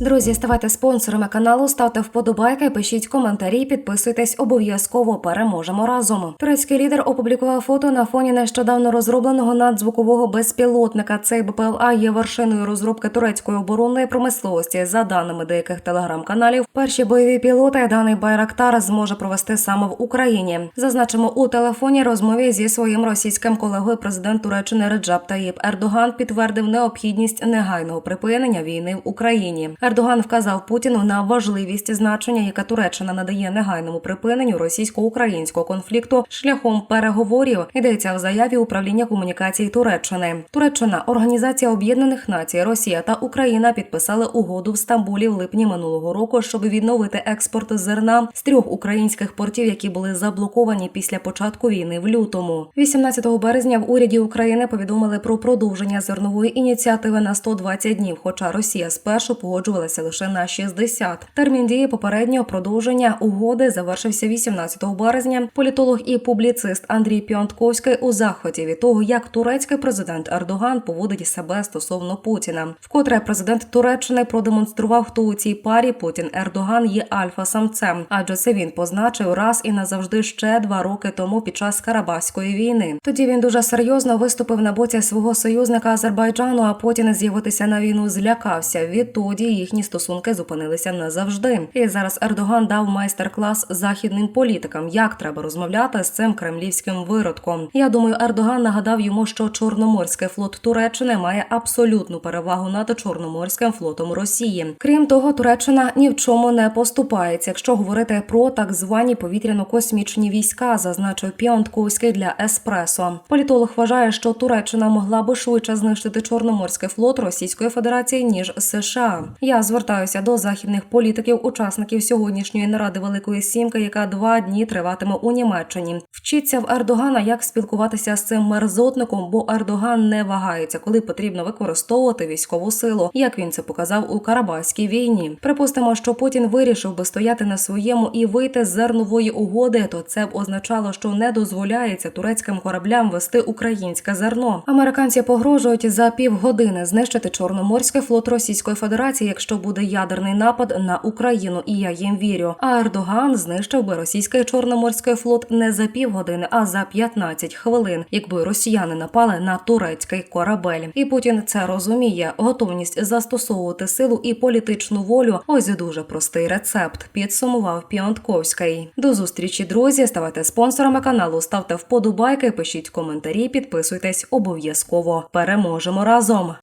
Друзі, ставайте спонсорами каналу, ставте вподобайки, пишіть коментарі, підписуйтесь обов'язково. Переможемо разом. Турецький лідер опублікував фото на фоні нещодавно розробленого надзвукового безпілотника. Цей БПЛА є вершиною розробки турецької оборонної промисловості. За даними деяких телеграм-каналів, перші бойові пілоти даний Байрактар зможе провести саме в Україні. Зазначимо у телефоні розмові зі своїм російським колегою президент Туреччини Реджап Таїп Ердоган підтвердив необхідність негайного припинення війни в Україні. Ердоган вказав Путіну на важливість значення, яке Туреччина надає негайному припиненню російсько-українського конфлікту шляхом переговорів. Йдеться в заяві управління комунікацій Туреччини. Туреччина, Організація Об'єднаних Націй, Росія та Україна підписали угоду в Стамбулі в липні минулого року, щоб відновити експорт зерна з трьох українських портів, які були заблоковані після початку війни в лютому. 18 березня в уряді України повідомили про продовження зернової ініціативи на 120 днів. Хоча Росія спершу погоджувалася лише на 60. Термін дії попереднього продовження угоди завершився 18 березня. Політолог і публіцист Андрій Піонтковський у захваті від того, як турецький президент Ердоган поводить себе стосовно Путіна. Вкотре президент Туреччини продемонстрував, хто у цій парі Путін Ердоган є альфа-самцем, адже це він позначив раз і назавжди ще два роки тому під час Карабаської війни. Тоді він дуже серйозно виступив на боці свого союзника Азербайджану, а Путін з'явитися на війну злякався. Відтоді їхні стосунки зупинилися назавжди. І зараз Ердоган дав майстер-клас західним політикам, як треба розмовляти з цим кремлівським виродком. Я думаю, Ердоган нагадав йому, що Чорноморський флот Туреччини має абсолютну перевагу над Чорноморським флотом Росії. Крім того, Туреччина ні в чому не поступається, якщо говорити про так звані повітряно-космічні війська, зазначив Піонтковський для Еспресо. Політолог вважає, що Туреччина могла би швидше знищити Чорноморський флот Російської Федерації ніж США. Я звертаюся до західних політиків, учасників сьогоднішньої наради Великої Сімки, яка два дні триватиме у Німеччині. Вчіться в Ердогана, як спілкуватися з цим мерзотником, бо Ердоган не вагається, коли потрібно використовувати військову силу, як він це показав у Карабаській війні. Припустимо, що Путін вирішив би стояти на своєму і вийти з зернової угоди, то це б означало, що не дозволяється турецьким кораблям вести українське зерно. Американці погрожують за півгодини знищити Чорноморський флот Російської Федерації, якщо буде ядерний напад на Україну, і я їм вірю. А Ердоган знищив би російський чорноморський флот не за півгодини, а за 15 хвилин, якби росіяни напали на турецький корабель. І Путін це розуміє. Готовність застосовувати силу і політичну волю. Ось дуже простий рецепт. Підсумував Піонтковський. До зустрічі, друзі. Ставайте спонсорами каналу, ставте вподобайки, пишіть коментарі, підписуйтесь обов'язково. Переможемо разом.